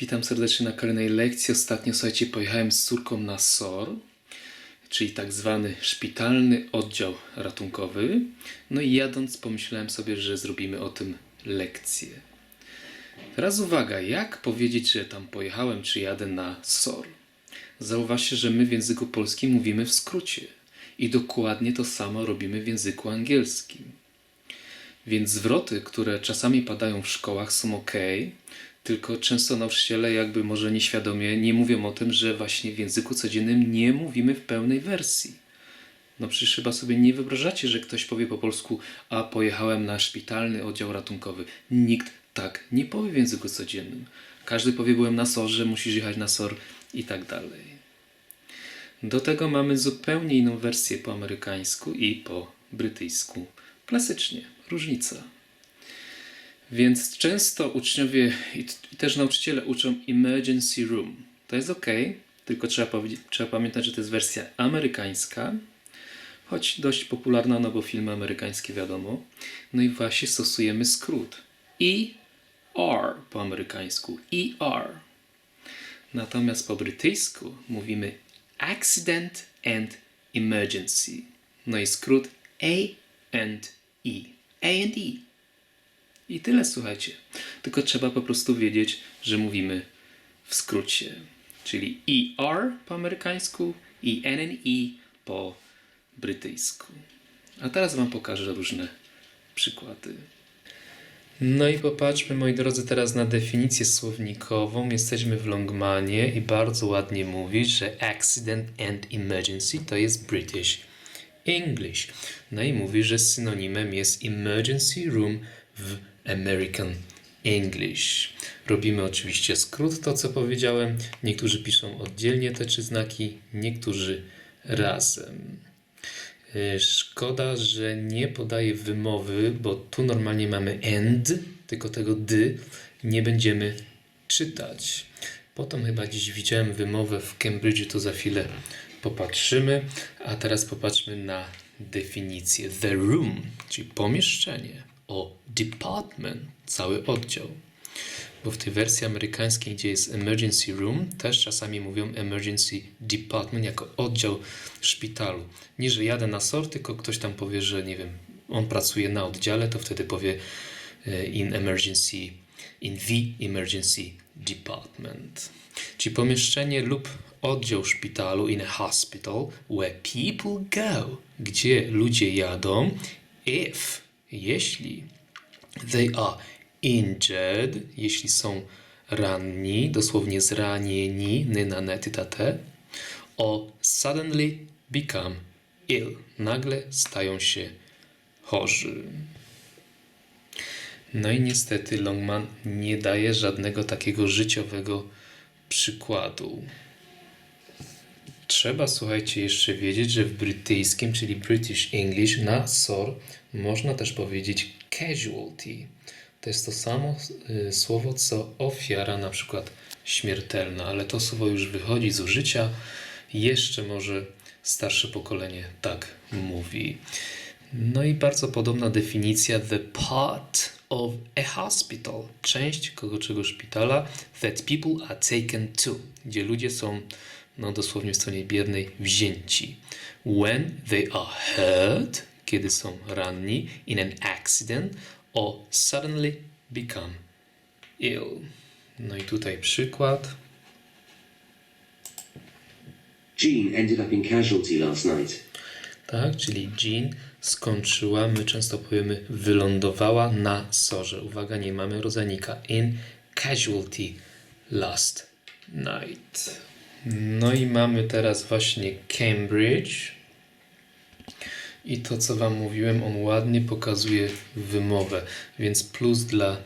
Witam serdecznie na kolejnej lekcji. Ostatnio, słuchajcie, pojechałem z córką na SOR, czyli tak zwany szpitalny oddział ratunkowy. No i jadąc pomyślałem sobie, że zrobimy o tym lekcję. Teraz uwaga, jak powiedzieć, że tam pojechałem, czy jadę na SOR? Zauważcie, że my w języku polskim mówimy w skrócie. I dokładnie to samo robimy w języku angielskim. Więc zwroty, które czasami padają w szkołach są ok, tylko często nauczyciele jakby może nieświadomie nie mówią o tym, że właśnie w języku codziennym nie mówimy w pełnej wersji. No przecież chyba sobie nie wyobrażacie, że ktoś powie po polsku, a pojechałem na szpitalny oddział ratunkowy. Nikt tak nie powie w języku codziennym. Każdy powie, byłem na sorze, musisz jechać na sor i tak dalej. Do tego mamy zupełnie inną wersję po amerykańsku i po brytyjsku. Klasycznie, różnica. Więc często uczniowie i, i też nauczyciele uczą emergency room. To jest ok, tylko trzeba, trzeba pamiętać, że to jest wersja amerykańska, choć dość popularna, no bo filmy amerykańskie wiadomo. No i właśnie stosujemy skrót ER po amerykańsku. ER. Natomiast po brytyjsku mówimy accident and emergency. No i skrót A and E. A and E. I tyle, słuchajcie. Tylko trzeba po prostu wiedzieć, że mówimy w skrócie. Czyli ER po amerykańsku i NNE po brytyjsku. A teraz Wam pokażę różne przykłady. No i popatrzmy, moi drodzy, teraz na definicję słownikową. Jesteśmy w Longmanie i bardzo ładnie mówi, że accident and emergency to jest British English. No i mówi, że synonimem jest emergency room w American English. Robimy oczywiście skrót, to co powiedziałem. Niektórzy piszą oddzielnie te trzy znaki, niektórzy razem. Y, Szkoda, że nie podaje wymowy, bo tu normalnie mamy end, tylko tego dy nie będziemy czytać. Potem chyba dziś widziałem wymowę w Cambridge'u, to za chwilę popatrzymy. A teraz popatrzmy na definicję. The room, czyli pomieszczenie, o department, cały oddział. Bo w tej wersji amerykańskiej, gdzie jest emergency room, też czasami mówią emergency department jako oddział szpitalu. Nie, że jadę na SOR, tylko ktoś tam powie, że nie wiem, on pracuje na oddziale, to wtedy powie e, in emergency, in the emergency department. Czyli pomieszczenie lub oddział szpitalu in a hospital where people go, gdzie ludzie jadą if, jeśli They are injured, jeśli są ranni, dosłownie zranieni, ny tate, or suddenly become ill, nagle stają się chorzy. No i niestety Longman nie daje żadnego takiego życiowego przykładu. Trzeba, słuchajcie, jeszcze wiedzieć, że w brytyjskim, czyli British English, na SOR można też powiedzieć casualty. To jest to samo y, słowo, co ofiara, na przykład śmiertelna, ale to słowo już wychodzi z użycia. Jeszcze może starsze pokolenie tak mówi. No i bardzo podobna definicja the part of a hospital, część kogo czego szpitala that people are taken to, gdzie ludzie są no dosłownie w stronie biernej wzięci. When they are hurt, kiedy są ranni in an accident or suddenly become ill. No i tutaj przykład. Jean ended up in casualty last night. Tak, czyli Jean skończyła, my często powiemy wylądowała na sorze. Uwaga, nie mamy rodzajnika. In casualty last night. No i mamy teraz właśnie Cambridge. I to, co Wam mówiłem, on ładnie pokazuje wymowę. Więc plus dla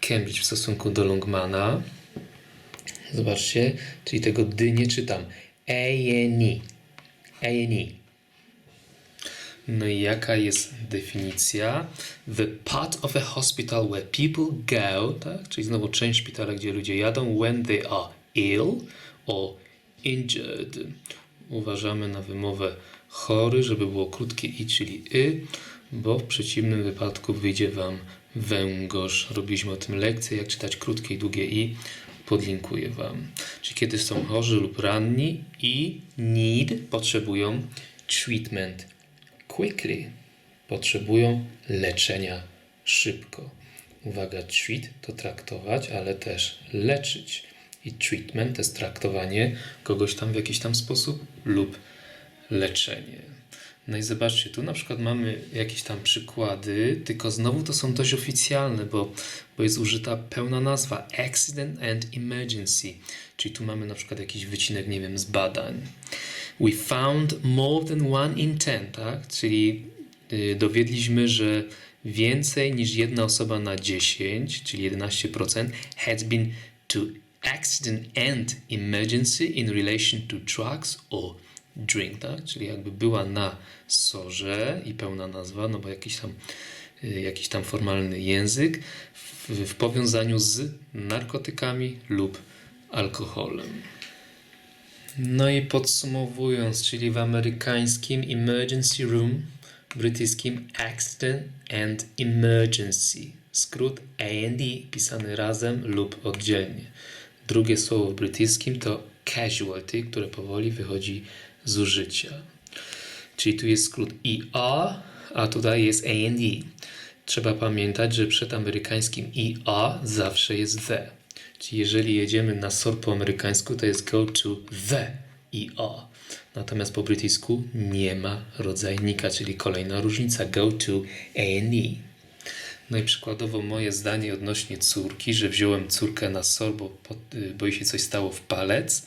Cambridge w stosunku do Longmana. Zobaczcie, czyli tego dy nie czytam. A-N-I. A-N-I. No i jaka jest definicja? The part of a hospital where people go, tak? czyli znowu część szpitala, gdzie ludzie jadą, when they are ill or injured. Uważamy na wymowę chory, żeby było krótkie i, czyli y, bo w przeciwnym wypadku wyjdzie Wam węgorz. Robiliśmy o tym lekcję, jak czytać krótkie i długie i. podlinkuję Wam. Czyli kiedy są chorzy lub ranni i need potrzebują treatment quickly. Potrzebują leczenia szybko. Uwaga, treat to traktować, ale też leczyć. I treatment to jest traktowanie kogoś tam w jakiś tam sposób lub leczenie. No i zobaczcie, tu na przykład mamy jakieś tam przykłady, tylko znowu to są dość oficjalne, bo, bo jest użyta pełna nazwa Accident and Emergency. Czyli tu mamy na przykład jakiś wycinek, nie wiem, z badań. We found more than one in ten, tak? Czyli y, dowiedliśmy, że więcej niż jedna osoba na 10, czyli 11%, has been to accident and emergency in relation to drugs or drink, tak? Czyli jakby była na sorze i pełna nazwa, no bo jakiś tam, y, jakiś tam formalny język w, w powiązaniu z narkotykami lub alkoholem. No i podsumowując, czyli w amerykańskim emergency room, brytyjskim accident and emergency, skrót A&E pisany razem lub oddzielnie. Drugie słowo w brytyjskim to casualty, które powoli wychodzi z użycia. Czyli tu jest skrót ER, a tutaj jest A&E. Trzeba pamiętać, że przed amerykańskim ER zawsze jest the. Czyli jeżeli jedziemy na SOR po amerykańsku, to jest go to the ER. Natomiast po brytyjsku nie ma rodzajnika, czyli kolejna różnica go to A&E. No i przykładowo moje zdanie odnośnie córki, że wziąłem córkę na SOR, bo, y, bo jej się coś stało w palec.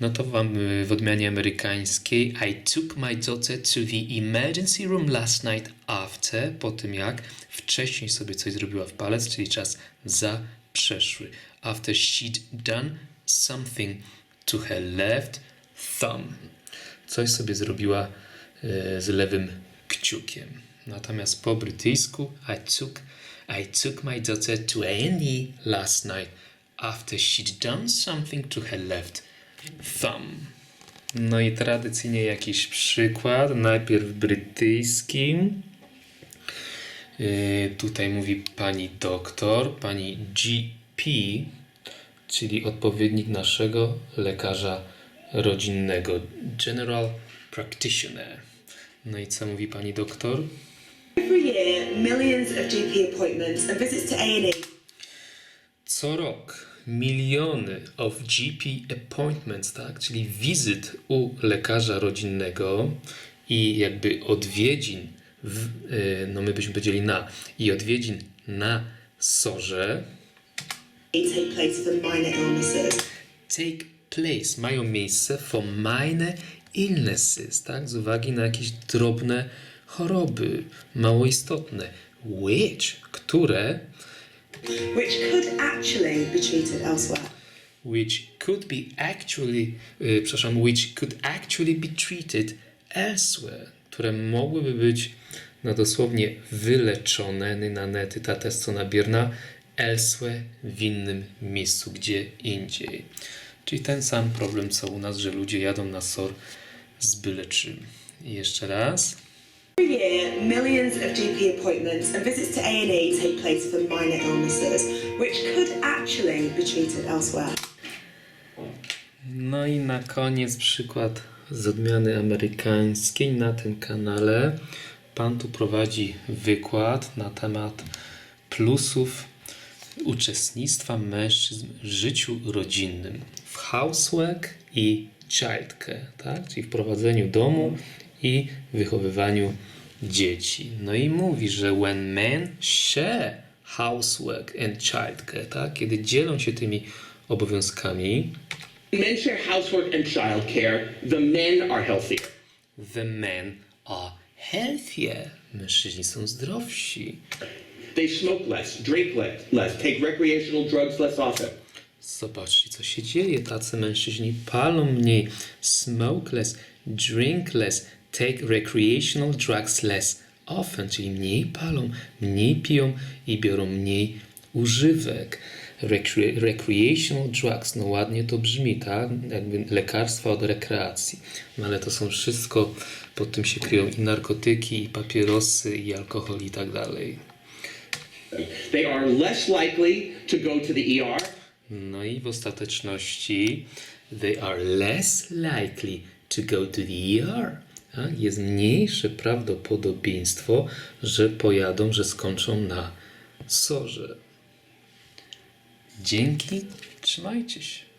No to wam y, w odmianie amerykańskiej I took my daughter to the emergency room last night after, po tym jak wcześniej sobie coś zrobiła w palec, czyli czas za przeszły. After she'd done something to her left thumb. Coś sobie zrobiła y, z lewym kciukiem. Natomiast po brytyjsku I took, I took my daughter to A&E last night after she'd done something to her left thumb. No i tradycyjnie jakiś przykład. Najpierw brytyjskim. Yy, tutaj mówi pani doktor, pani GP, czyli odpowiednik naszego lekarza rodzinnego, General Practitioner. No i co mówi pani doktor? Every year, millions of GP appointments and visits to A&E Co rok miliony of GP appointments, tak, czyli wizyt u lekarza rodzinnego i jakby odwiedzin, w, y, no my byśmy powiedzieli na, i odwiedzin na sorze take place for minor illnesses. take place, mają miejsce for minor illnesses, tak, z uwagi na jakieś drobne choroby, mało istotne, which, które which could actually be treated elsewhere. which could be actually, y, przepraszam, which could actually be treated elsewhere, które mogłyby być no dosłownie wyleczone, na nety, ta co nabierna, elsewhere, w innym miejscu, gdzie indziej. Czyli ten sam problem, co u nas, że ludzie jadą na SOR z byle czym. I jeszcze raz. Every year, millions of GP appointments and visits to A&E take place for minor illnesses, which could actually be treated elsewhere. No i na koniec przykład z odmiany amerykańskiej na tym kanale. Pan tu prowadzi wykład na temat plusów uczestnictwa mężczyzn w życiu rodzinnym, w housework i childcare, tak? czyli w prowadzeniu domu i wychowywaniu dzieci. No i mówi, że when men share housework and childcare, tak? kiedy dzielą się tymi obowiązkami, Men share housework and childcare. The men are healthier. the men are healthier. Mężczyźni są zdrowsi. They smoke less, drink less, take recreational drugs less often. Zobaczcie, co się dzieje. Tacy mężczyźni palą mniej, smoke less, drink less, take recreational drugs less often, czyli mniej palą, mniej piją i biorą mniej używek. Recre recreational drugs, no ładnie to brzmi, tak? Jakby lekarstwa od rekreacji. No ale to są wszystko, pod tym się kryją i narkotyki, i papierosy, i alkohol i tak dalej. They are less likely to go to the ER. No i w ostateczności they are less likely to go to the ER. Jest mniejsze prawdopodobieństwo, że pojadą, że skończą na sorze. Dzięki, trzymajcie się.